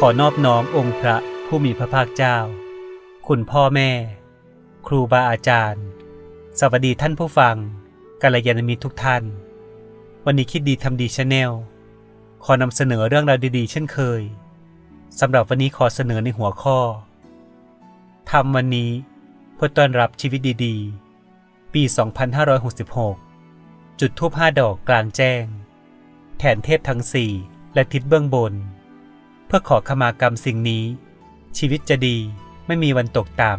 ขอนอบน้อมองค์พระผู้มีพระภาคเจ้า คุณพ่อแม่ ครูบาอาจารย์ สวัสดีท่านผู้ฟังกัลยาณมิตรทุกท่าน วันนี้คิดดีทำดีชาแนลขอนำเสนอเรื่องราวดีๆ เช่นเคยสำหรับวันนี้ขอเสนอในหัวข้อทำวันนี้เพื่อต้อนรับชีวิตดีๆ ปี 2566 จุดทูปห้าดอกกลางแจ้ง แทนเทพทั้งสี่และทิศเบื้องบน เพื่อขอขมากรรมสิ่งนี้ ชีวิตจะดีไม่มีวันตกต่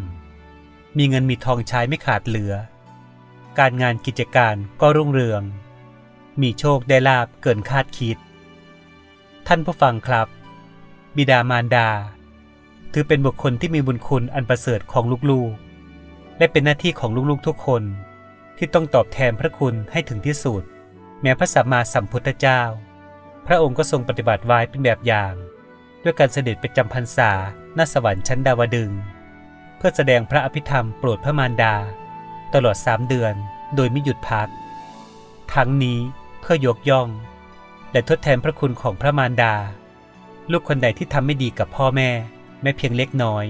ำมีเงินมีทองใช้ไม่ขาดเหลือ การงานกิจการก็รุ่งเรือง มีโชคได้ลาบเกินคาดคิด ท่านผู้ฟังครับ บิดามารดา ถือเป็นบุคคลที่มีบุญคุณอันประเสริฐของลูกๆ และเป็นหน้าที่ของลูกๆทุกคน ที่ต้องตอบแทนพระคุณให้ถึงที่สุด แม้พระสัมมาสัมพุทธเจ้า พระองค์ก็ทรงปฏิบัติไว้เป็นแบบอย่าง ด้วยการเสด็จไปจำพรรษาณสวรรค์ชั้นดาวดึง เพื่อแสดงพระอภิธรรมโปรดพระมารดา ตลอดสามเดือนโดยไม่หยุดพัก ทั้งนี้เพื่อยกย่อง และทดแทนพระคุณของพระมารดา ลูกคนใดที่ทำไม่ดีกับพ่อแม่ แม้เพียงเล็กน้อย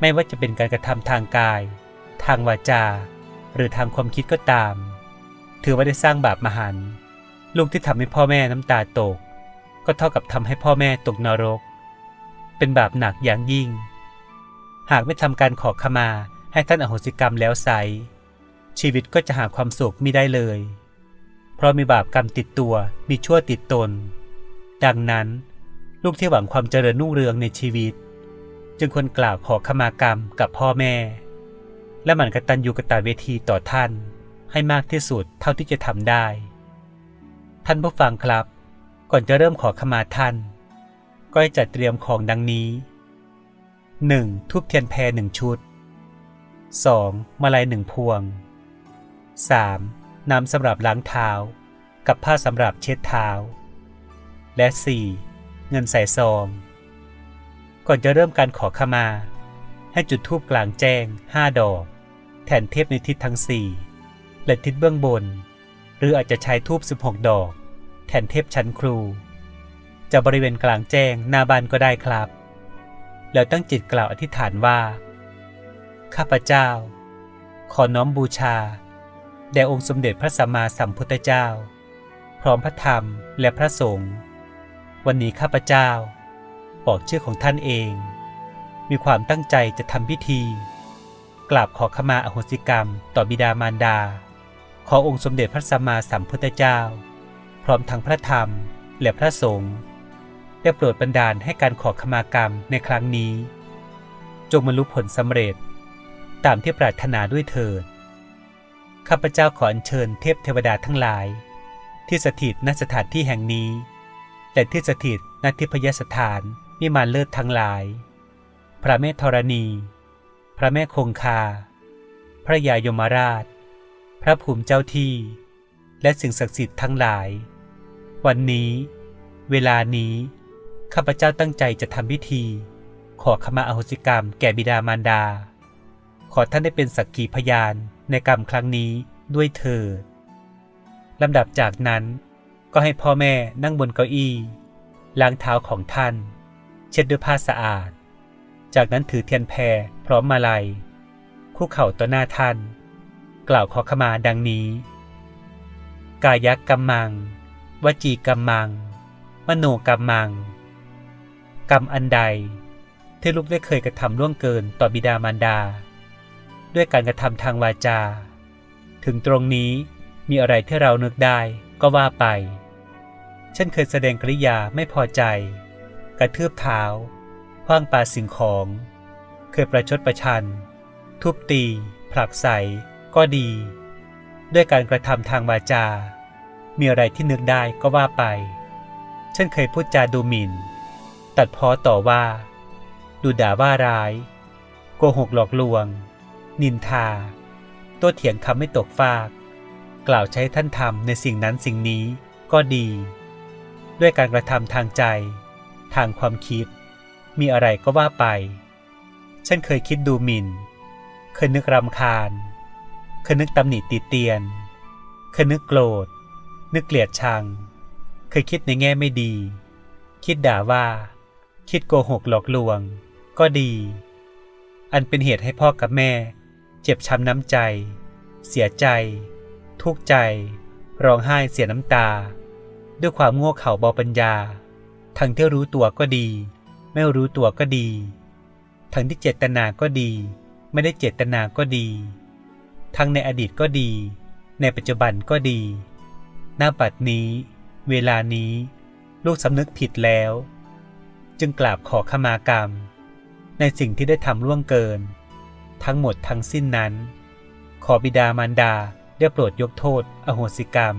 ไม่ว่าจะเป็นการกระทำทางกาย ทางวาจา หรือทางความคิดก็ตาม ถือว่าได้สร้างบาปมหันต์ลูกที่ทำให้พ่อแม่น้ำตาตก ก็เท่ากับทำให้พ่อแม่ตกนรก เป็นบาปหนักอย่างยิ่ง หากไม่ทำการขอขมาให้ท่านอโหสิกรรมแล้วไซชีวิตก็จะหาความสุขไม่ได้เลย เพราะมีบาปกรรมติดตัวมีชั่วติดตน ดังนั้น ลูกที่หวังความเจริญรุ่งเรืองในชีวิต จึงควรกล่าวขอขมากรรมกับพ่อแม่ และหมั่นกตัญญูกตเวทีต่อท่านให้มากที่สุดเท่าที่จะทำได้ ท่านผู้ฟังครับ ก่อนจะเริ่มขอขมาท่าน ก็ให้จัดเตรียมของดังนี้ 1. ทุบเทียนแพรหนึ่งชุด 2. มาลัยหนึ่งพวง 3. น้ำสำหรับล้างเท้า กับผ้าสำหรับเช็ดเท้า และ 4. เงินใส่ซอง ก่อนจะเริ่มการขอขมา ให้จุดธูปกลางแจ้ง5ดอก แทนเทพในทิศทั้ง4และทิศเบื้องบน หรืออาจจะใช้ทูบ16 ดอก แทนเทพชั้นครู จะบริเวณกลางแจ้งหน้าบ้านก็ได้ครับ แล้วตั้งจิตกล่าวอธิษฐานว่า ข้าพเจ้า ขอน้อมบูชา แด่องค์สมเด็จพระสัมมาสัมพุทธเจ้า พร้อมพระธรรมและพระสงฆ์วันนี้ข้าพเจ้า บอกชื่อของท่านเอง มีความตั้งใจจะทำพิธี กราบขอขมาอโหสิกรรมต่อบิดามารดา ขอองค์สมเด็จพระสัมมาสัมพุทธเจ้า พร้อมทั้งพระธรรมและพระสงฆ์ได้โปรดบันดาลให้การขอขมากรรมในครั้งนี้ จงบรรลุผลสำเร็จ ตามที่ปรารถนาด้วยเถิดข้าพเจ้าขออัญเชิญเทพเทวดาทั้งหลาย ที่สถิตณสถานที่แห่งนี้และที่สถิตณทิพยสถานมิมานเลิศทั้งหลาย พระแม่ธรณี พระแม่คงคา พระยายมราช พระภูมิเจ้าที่ และสิ่งศักดิ์สิทธิ์ทั้งหลาย วันนี้ เวลานี้ ข้าพเจ้าตั้งใจจะทำพิธี ขอขมาอโหสิกรรมแก่บิดามารดา ขอท่านได้เป็นสักขีพยานในกรรมครั้งนี้ด้วยเถิดลำดับจากนั้นก็ให้พ่อแม่นั่งบนเก้าอี้ล้างเท้าของท่าน เช็ดด้วยผ้าสะอาด จากนั้นถือเทียนแพรพร้อมมาลัย คู่เข่าต่อหน้าท่าน กล่าวขอขมาดังนี้ กายักกัมมัง วจีกัมมัง มโนกัมมัง กรรมอันใด ที่ลูกได้เคยกระทำล่วงเกินต่อบิดามารดา ด้วยการกระทำทางวาจา ถึงตรงนี้มีอะไรที่เรานึกได้ก็ว่าไปเช่นเคยแสดงกริยาไม่พอใจ กระทืบเท้าคว้างปาสิ่งของ เคยประชดประชัน ทุบตี ผลักใส่ก็ดี ด้วยการกระทำทางวาจา มีอะไรที่นึกได้ก็ว่าไปเช่นเคยพูดจาดูหมิ่น ตัดพ้อต่อว่า ดูด่าว่าร้าย โกหกหลอกลวง นินทาโต้เถียงคำไม่ตกฟาก กล่าวใช้ท่านทำในสิ่งนั้นสิ่งนี้ก็ดี ด้วยการกระทำทางใจ ทางความคิด มีอะไรก็ว่าไป ฉันเคยคิดดูหมิน่น เคยนึกรำคาญ เคยนึกตำหนิติเตียน เคยนึกโกรธ นึกเกลียดชัง เคยคิดในแง่ไม่ดี คิดด่าว่า คิดโกหกหลอกลวง ก็ดี อันเป็นเหตุให้พ่อกับแม่ เจ็บช้ำน้ำใจ เสียใจ ทุกข์ใจ ร้องไห้เสียน้ำตา ด้วยความโง่เขลาเบาปัญญา ทั้งที่รู้ตัวก็ดี ไม่รู้ตัวก็ดี ทั้งที่เจตนาก็ดี ไม่ได้เจตนาก็ดี ทั้งในอดีตก็ดี ในปัจจุบันก็ดี หน้าปัดนี้ เวลานี้ ลูกสำนึกผิดแล้ว จึงกราบขอขมากรรม ในสิ่งที่ได้ทำล่วงเกิน ทั้งหมดทั้งสิ้นนั้น ขอบิดามารดาได้โปรดยกโทษอโหสิกรรม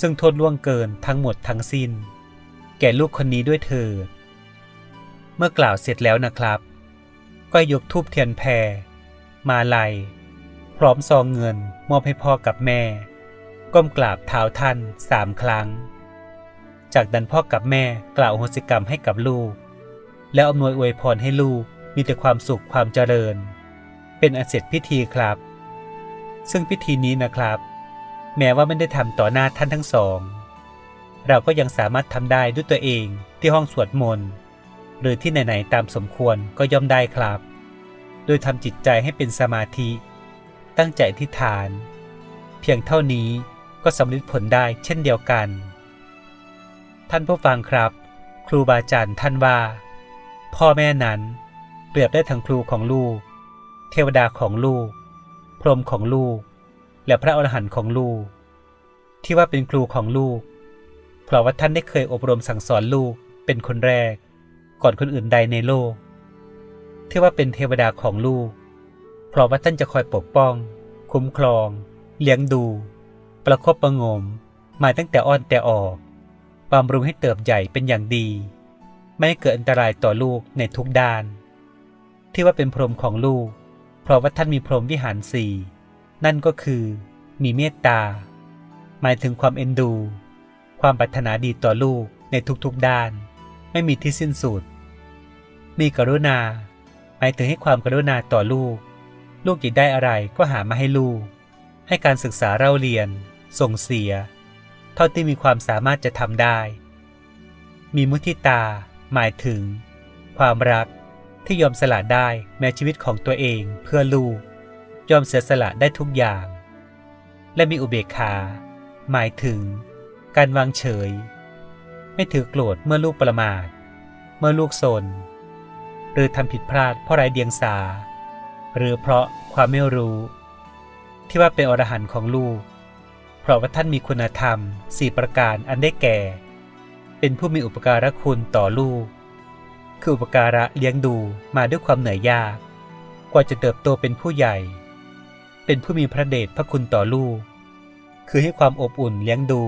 ซึ่งโทษล่วงเกินทั้งหมดทั้งสิ้น แก่ลูกคนนี้ด้วยเถิดเมื่อกล่าวเสร็จแล้วนะครับ ก็ยกทูบเทียนแพร มาลัย พร้อมซองเงินมอบให้พ่อกับแม่ ก้มกราบเท้าท่านสามครั้ง จากนั้นพ่อกับแม่กล่าวอโหสิกรรมให้กับลูก แล้วอำนวยอวยพรให้ลูกมีแต่ความสุขความเจริญ เป็นอันเสร็จพิธีครับ ซึ่งพิธีนี้นะครับ แม้ว่าไม่ได้ทำต่อหน้าท่านทั้งสอง เราก็ยังสามารถทำได้ด้วยตัวเองที่ห้องสวดมนต์หรือที่ไหนๆตามสมควรก็ย่อมได้ครับ โดยทำจิตใจให้เป็นสมาธิ ตั้งใจที่ฐาน เพียงเท่านี้ ก็สำเร็จผลได้เช่นเดียวกัน ท่านผู้ฟังครับ ครูบาอาจารย์ท่านว่า พ่อแม่นั้นเปรียบได้ทั้งครูของลูก เทวดาของลูก พรหมของลูก และพระอรหันต์ของลูก ที่ว่าเป็นครูของลูก เพราะว่าท่านได้เคยอบรมสั่งสอนลูกเป็นคนแรก ก่อนคนอื่นใดในโลก ที่ว่าเป็นเทวดาของลูก เพราะว่าท่านจะคอยปกป้อง คุ้มครอง เลี้ยงดู ประคบประงม มาตั้งแต่อ้อนแต่ออกบำรุงให้เติบใหญ่เป็นอย่างดี ไม่ให้เกิดอันตรายต่อลูกในทุกด้าน ที่ว่าเป็นพรหมของลูก เพราะว่าท่านมีพรหมวิหารสี่นั่นก็คือ มีเมตตา หมายถึงความเอ็นดู ความปรารถนาดีต่อลูกในทุกๆด้าน ไม่มีที่สิ้นสุด มีกรุณา หมายถึงให้ความกรุณาต่อลูก ลูกอยากได้อะไรก็หามาให้ลูก ให้การศึกษาเล่าเรียน ส่งเสีย เท่าที่มีความสามารถจะทำได้ มีมุทิตา หมายถึง ความรักที่ยอมสละได้แม้ชีวิตของตัวเองเพื่อลูก ยอมเสียสละได้ทุกอย่าง และมีอุเบกขา หมายถึง การวางเฉย ไม่ถือโกรธเมื่อลูกประมาท เมื่อลูกสน หรือทำผิดพลาดเพราะไร้เดียงสา หรือเพราะความไม่รู้ ที่ว่าเป็นอรหันต์ของลูก เพราะว่าท่านมีคุณธรรมสี่ประการอันได้แก่ เป็นผู้มีอุปการะคุณต่อลูก คืออุปการะเลี้ยงดูมาด้วยความเหนื่อยยาก กว่าจะเติบโตเป็นผู้ใหญ่ เป็นผู้มีพระเดชพระคุณต่อลูก คือให้ความอบอุ่นเลี้ยงดู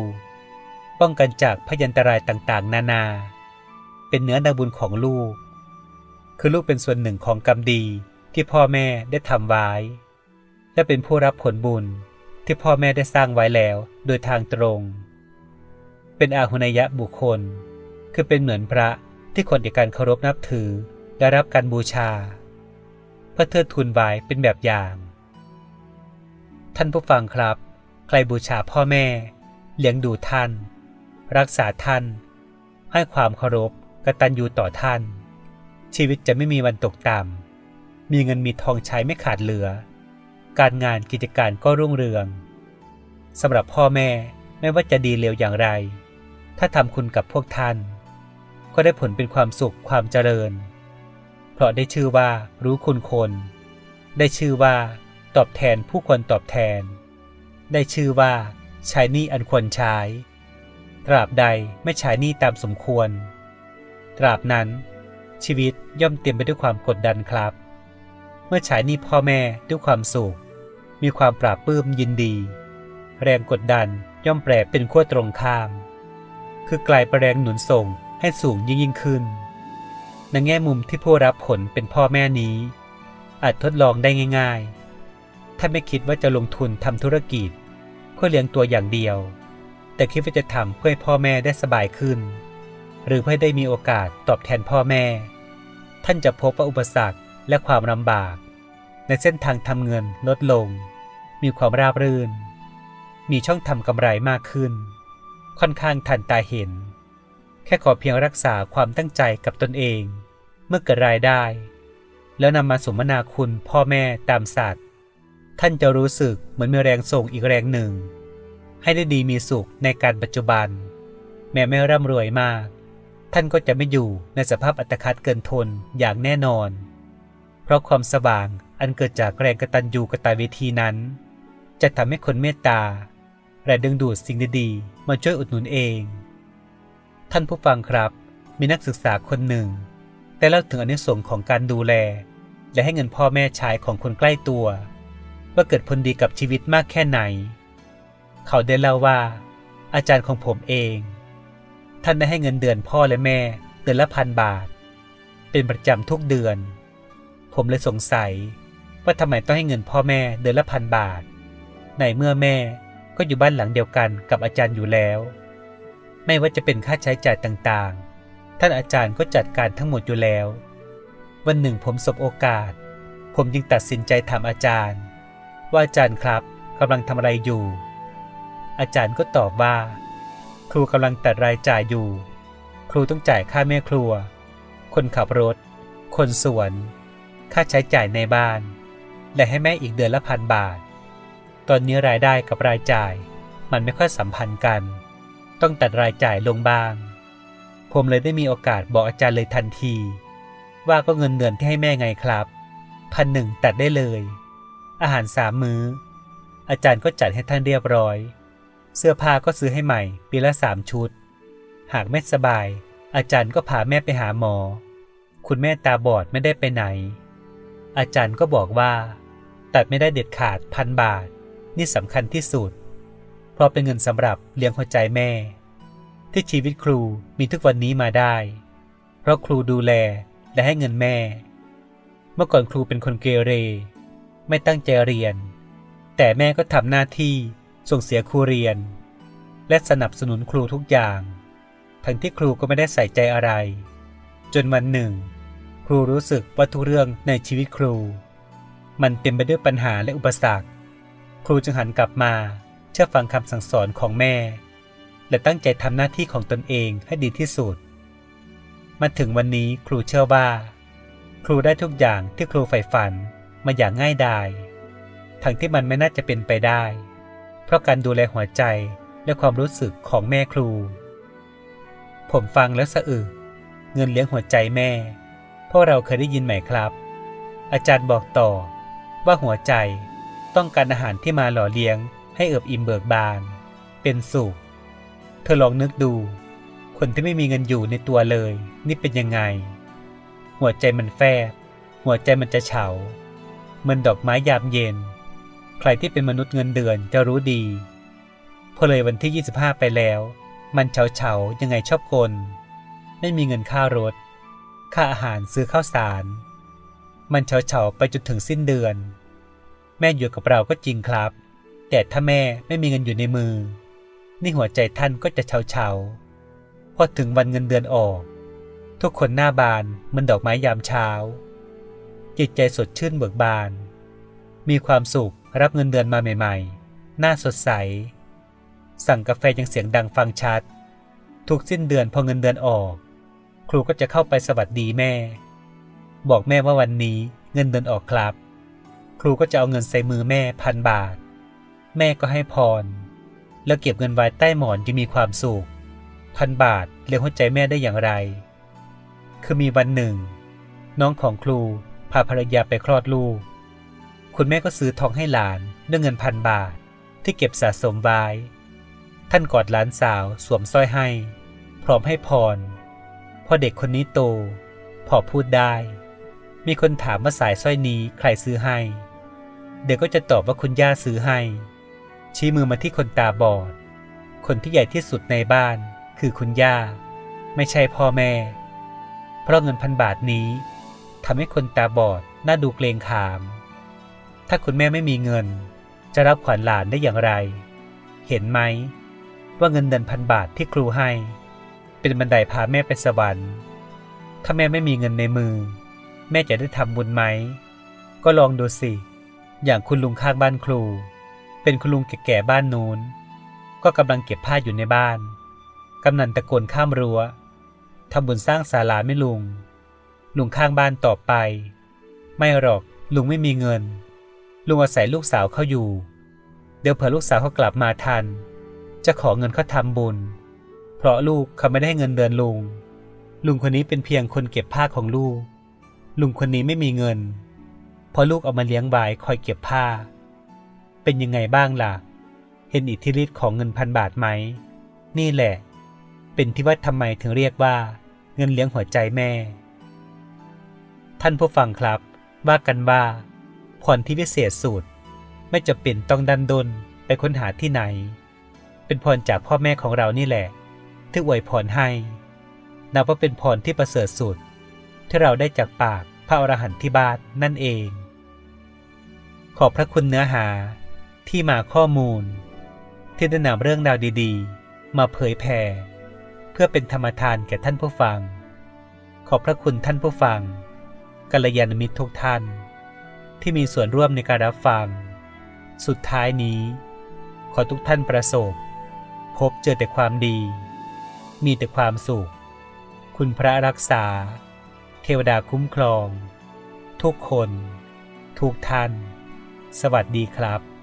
ป้องกันจากพยันตรายต่างๆ นานา เป็นเนื้อนาบุญของลูก คือลูกเป็นส่วนหนึ่งของกรรมดีที่พ่อแม่ได้ทำไว้ และเป็นผู้รับผลบุญ ที่พ่อแม่ได้สร้างไว้แล้วโดยทางตรง เป็นอาหุนยะบุคคล คือเป็นเหมือนพระที่คนในการเคารพนับถือได้รับการบูชา เพื่อเทิดทูนไว้เป็นแบบอย่าง ท่านผู้ฟังครับ ใครบูชาพ่อแม่ เลี้ยงดูท่าน รักษาท่าน ให้ความเคารพกตัญญูต่อท่าน ชีวิตจะไม่มีวันตกต่ำมีเงินมีทองใช้ไม่ขาดเหลือ การงานกิจการก็รุ่งเรืองสำหรับพ่อแม่ไม่ว่าจะดีเลวอย่างไร ถ้าทำคุณกับพวกท่าน ก็ได้ผลเป็นความสุขความเจริญ เพราะได้ชื่อว่ารู้คุณคน ได้ชื่อว่าตอบแทนผู้ควรตอบแทน ได้ชื่อว่าใช้หนี้อันควรใช้ ตราบใดไม่ใช้หนี้ตามสมควร ตราบนั้นชีวิตย่อมเต็มไปด้วยความกดดันครับ เมื่อใช้หนี้พ่อแม่ด้วยความสุข มีความปราบปลื้มยินดี แรงกดดันย่อมแปรเป็นขั้วตรงข้าม คือกลายเป็นแรงหนุนส่งให้สูงยิ่งยิ่งขึ้น ในแง่มุมที่ผู้รับผลเป็นพ่อแม่นี้ อาจทดลองได้ง่าย ๆ ถ้าไม่คิดว่าจะลงทุนทำธุรกิจ เพื่อเลี้ยงตัวอย่างเดียว แต่คิดว่าจะทำเพื่อให้พ่อแม่ได้สบายขึ้น หรือเพื่อได้มีโอกาสตอบแทนพ่อแม่ ท่านจะพบว่าอุปสรรคและความลำบาก ในเส้นทางทำเงินลดลง มีความราบรื่น มีช่องทำกำไรมากขึ้น ค่อนข้างทันตาเห็น แค่ขอเพียงรักษาความตั้งใจกับตนเอง เมื่อเกิดรายได้ แล้วนำมาสมนาคุณพ่อแม่ตามสัตว์ ท่านจะรู้สึกเหมือนมีแรงส่งอีกแรงหนึ่ง ให้ได้ดีมีสุขในการปัจจุบัน แม้ไม่ร่ำรวยมาก ท่านก็จะไม่อยู่ในสภาพอัตคัดเกินทนอย่างแน่นอน เพราะความสว่าง อันเกิดจากแรงกตัญญูกตเวทีนั้น จะทำให้คนเมตตา และดึงดูดสิ่งดีๆ มาช่วยอุดหนุนเอง ท่านผู้ฟังครับ มีนักศึกษาคนหนึ่ง ได้เล่าถึงอนิสงส์ของการดูแล และให้เงินพ่อแม่ใช้ของคนใกล้ตัว ว่าเกิดผลดีกับชีวิตมากแค่ไหน เขาได้เล่าว่า อาจารย์ของผมเอง ท่านได้ให้เงินเดือนพ่อและแม่เดือนละพันบาท เป็นประจำทุกเดือนผมเลยสงสัย ว่าทำไมต้องให้เงินพ่อแม่เดือนละพันบาท ในเมื่อแม่ก็อยู่บ้านหลังเดียวกันกับอาจารย์อยู่แล้ว ไม่ว่าจะเป็นค่าใช้จ่ายต่างๆ ท่านอาจารย์ก็จัดการทั้งหมดอยู่แล้ว วันหนึ่งผมสบโอกาส ผมจึงตัดสินใจถามอาจารย์ ว่าอาจารย์ครับกำลังทำอะไรอยู่ อาจารย์ก็ตอบว่า ครูกำลังตัดรายจ่ายอยู่ ครูต้องจ่ายค่าแม่ครัว คนขับรถ คนสวน ค่าใช้จ่ายในบ้าน และให้แม่อีกเดือนละพันบาท ตอนนี้รายได้กับรายจ่าย มันไม่ค่อยสัมพันธ์กัน ต้องตัดรายจ่ายลงบ้าง ผมเลยได้มีโอกาสบอกอาจารย์เลยทันที ว่าก็เงินเดือนที่ให้แม่ไงครับพันหนึ่งตัดได้เลย อาหารสามมือ้อ อาจารย์ก็จัดให้ท่านเรียบร้อย เสื้อผ้าก็ซื้อให้ใหม่ ปีละสามชุด หากไม่สบาย อาจารย์ก็พาแม่ไปหาหมอ คุณแม่ตาบอดไม่ได้ไปไหน อาจารย์ก็บอกว่า ตัดไม่ได้เด็ดขาดพันบาท นี่สำคัญที่สุด เพราะเป็นเงินสำหรับเลี้ยงหัวใจแม่ ที่ชีวิตครูมีทุกวันนี้มาได้ เพราะครูดูแลและให้เงินแม่ เมื่อก่อนครูเป็นคนเกเร ไม่ตั้งใจเรียน แต่แม่ก็ทำหน้าที่ส่งเสียครูเรียน และสนับสนุนครูทุกอย่าง ทั้งที่ครูก็ไม่ได้ใส่ใจอะไร จนวันหนึ่ง ครูรู้สึกว่าทุกเรื่องในชีวิตครู มันเต็มไปด้วยปัญหาและอุปสรรค ครูจึงหันกลับมาเชื่อฟังคำสั่งสอนของแม่ และตั้งใจทำหน้าที่ของตนเองให้ดีที่สุด มาถึงวันนี้ครูเชื่อว่า ครูได้ทุกอย่างที่ครูใฝ่ฝันมาอย่างง่ายดายทั้งที่มันไม่น่าจะเป็นไปได้ เพราะการดูแลหัวใจและความรู้สึกของแม่ครู ผมฟังแล้วสะอึกเงินเลี้ยงหัวใจแม่ พวกเราเคยได้ยินไหมครับ อาจารย์บอกต่อ ว่าหัวใจต้องการอาหารที่มาหล่อเลี้ยง ให้เอิบอิ่มเบิกบาน เป็นสุข เธอลองนึกดู คนที่ไม่มีเงินอยู่ในตัวเลย นี่เป็นยังไง หัวใจมันแฟบ หัวใจมันจะเฉาเหมือนดอกไม้ยามเย็น ใครที่เป็นมนุษย์เงินเดือนจะรู้ดี พอเลยวันที่ 25 ไปแล้ว มันเฉาเฉายังไงชอบกลไม่มีเงินค่ารถ ค่าอาหารซื้อข้าวสาร มันเฉาเฉาๆไปจนถึงสิ้นเดือน แม่อยู่กับเราก็จริงครับ แต่ถ้าแม่ไม่มีเงินอยู่ในมือ นี่หัวใจท่านก็จะเฉาเฉาๆพอถึงวันเงินเดือนออก ทุกคนหน้าบานเหมันดอกไม้ยามเช้า จิตใจสดชื่นเบิกบาน มีความสุขรับเงินเดือนมาใหม่ๆ หน้าสดใส สั่งกาแฟยังเสียงดังฟังชัด ทุกสิ้นเดือนพอเงินเดือนออก ครูก็จะเข้าไปสวัสดีแม่ บอกแม่ว่าวันนี้เงินเดือนออกครับ ครูก็จะเอาเงินใส่มือแม่พันบาท แม่ก็ให้พร แล้วเก็บเงินไว้ใต้หมอนจะมีความสุขพันบาทเลี้ยงหัวใจแม่ได้อย่างไร คือมีวันหนึ่ง น้องของครูพาภรรยาไปคลอดลูก คุณแม่ก็ซื้อทองให้หลานด้วยเงินพันบาทที่เก็บสะสมไว้ ท่านกอดหลานสาวสวมสร้อยให้ พร้อมให้พร พอเด็กคนนี้โต พอพูดได้ มีคนถามว่าสายสร้อยนี้ใครซื้อให้ เด็กก็จะตอบว่าคุณย่าซื้อให้ ชี้มือมาที่คนตาบอด คนที่ใหญ่ที่สุดในบ้าน คือคุณย่า ไม่ใช่พ่อแม่ เพราะเงินพันบาทนี้ทำให้คนตาบอดน่าดูเกรงขาม ถ้าคุณแม่ไม่มีเงิน จะรับขวัญหลานได้อย่างไร เห็นไหม ว่าเงินเดือนพันบาทที่ครูให้ เป็นบันไดพาแม่ไปสวรรค์ ถ้าแม่ไม่มีเงินในมือ แม่จะได้ทำบุญไหม ก็ลองดูสิ อย่างคุณลุงข้างบ้านครู เป็นคุณลุงแก่ๆบ้านนู้น ก็กำลังเก็บผ้าอยู่ในบ้าน กำนันตะโกนข้ามรั้วทำบุญสร้างศาลาไม่ลุง ลุงข้างบ้านต่อไป ไม่หรอกลุงไม่มีเงิน ลุงอาศัยลูกสาวเขาอยู่ เดี๋ยวเผื่อลูกสาวเขากลับมาทัน จะขอเงินเขาทำบุญ เพราะลูกเขาไม่ได้เงินเดือนลุง ลุงคนนี้เป็นเพียงคนเก็บผ้าของลูก ลุงคนนี้ไม่มีเงินเพราะลูกเอามาเลี้ยงบายคอยเก็บผ้า เป็นยังไงบ้างล่ะ เห็นอิทธิฤทธิ์ของเงินพันบาทไหม นี่แหละ เป็นที่ว่าทำไมถึงเรียกว่า เงินเลี้ยงหัวใจแม่ ท่านผู้ฟังครับว่ากันว่าพรที่วิเศษสุดไม่จะเป็นต้องดันดนไปค้นหาที่ไหน เป็นพรจากพ่อแม่ของเรานี่แหละ ที่อวยพรให้นับว่าเป็นพรที่ประเสริฐสุด ที่เราได้จากปากพระอรหันต์ที่บ้านนั่นเอง ขอบพระคุณเนื้อหาที่มาข้อมูล ที่ได้นำเรื่องราวดีๆ มาเผยแผ่เพื่อเป็นธรรมทานแก่ท่านผู้ฟัง ขอบพระคุณท่านผู้ฟังกัลยาณมิตรทุกท่าน ที่มีส่วนร่วมในการรับฟัง สุดท้ายนี้ ขอทุกท่านประสบ พบเจอแต่ความดี มีแต่ความสุข คุณพระรักษา เทวดาคุ้มครอง ทุกคน ทุกท่าน สวัสดีครับ